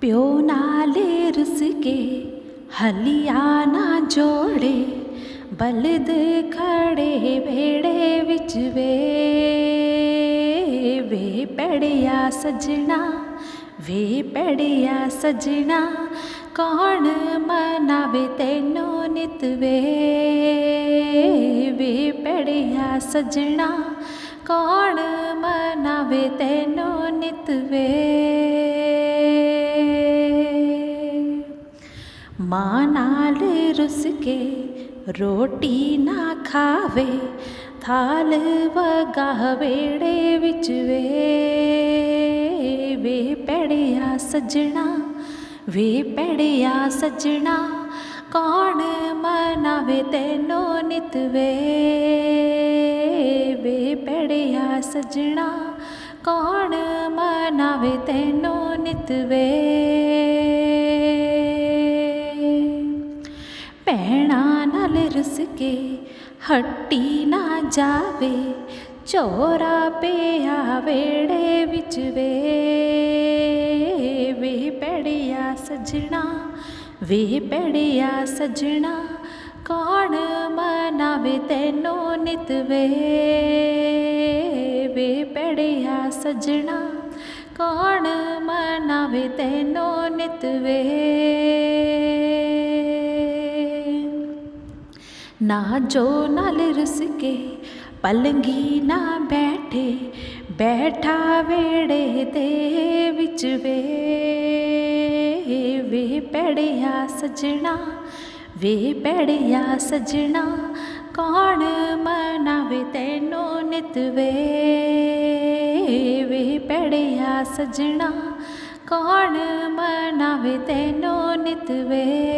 ਪਿਓ ਨਾਲੇ ਰੁਸ ਕੇ ਹਲਿਆ ਨਾ ਜੋੜੇ ਬਲਦ ਖੜੇ ਵੇੜੇ ਵਿੱਚ ਵੇ ਵੇ ਪੜਿਆ ਸਜਣਾ ਵੇ ਪੜਿਆ ਸਜਣਾ ਕੌਣ ਮਨਾਵੇ ਤੈਨੂੰ ਨਿਤ ਵੇ ਵੇ ਪੜਿਆ ਸਜਣਾ ਕੌਣ ਮਨਾਵੇ ਤੈਨੂੰ ਨਿਤ ਵੇ ਮਾਂ ਨਾਲ ਰੁਸ ਕੇ ਰੋਟੀ ਨਾ ਖਾਵੇ ਥਾਲ ਵਗਾ ਵੇੜੇ ਵਿੱਚ ਵੇ ਵੇ ਪੜਿਆ ਸਜਣਾ ਵੇ ਪੜਿਆ ਸਜਣਾ ਕੌਣ ਮਨਾਵੇ ਤੈਨੂੰ ਨਿਤ ਵੇ ਵੇ ਪੜਿਆ ਸਜਣਾ ਕੌਣ ਮਨਾਵੇ ਤੈਨੂੰ ਨਿਤ ਵੇ ਭੈਣਾ ਨਾਲ ਰੁਸ ਕੇ ਹੱਟੀ ਨਾ ਜਾਵੇ, ਚੋਰਾ ਪਿਆ ਵੇੜੇ ਵਿੱਚ ਵੇ। ਵੇ ਪੜਿਆ ਸਜਣਾ, ਵੇ ਪੜਿਆ ਸਜਣਾ, ਕੌਣ ਮਨਾਵੇ ਤੈਨੂੰ ਨਿਤ ਵੇ? ਵੇ ਪੜਿਆ ਸਜਣਾ, ਕੌਣ ਮਨਾਵੇ ਤੈਨੂੰ ਨਿਤ ਵੇ? ਨਾ ਜੋ ਨਾਲ ਰੁਸ ਕੇ ਪਲੰਗੀ ਨਾ ਬੈਠੇ, ਬੈਠਾ ਵੇੜੇ ਦੇ ਵਿੱਚ ਵੇ। ਵੇ ਪੜਿਆ ਸਜਣਾ, ਵੇ ਪੜਿਆ ਸਜਣਾ, ਕੌਣ ਮਨਾਵੇ ਤੈਨੂੰ ਨਿਤ ਵੇ? ਵੇ ਪੜਿਆ ਸਜਣਾ, ਕੌਣ ਮਨਾਵੇ ਤੈਨੂੰ ਨਿਤ ਵੇ?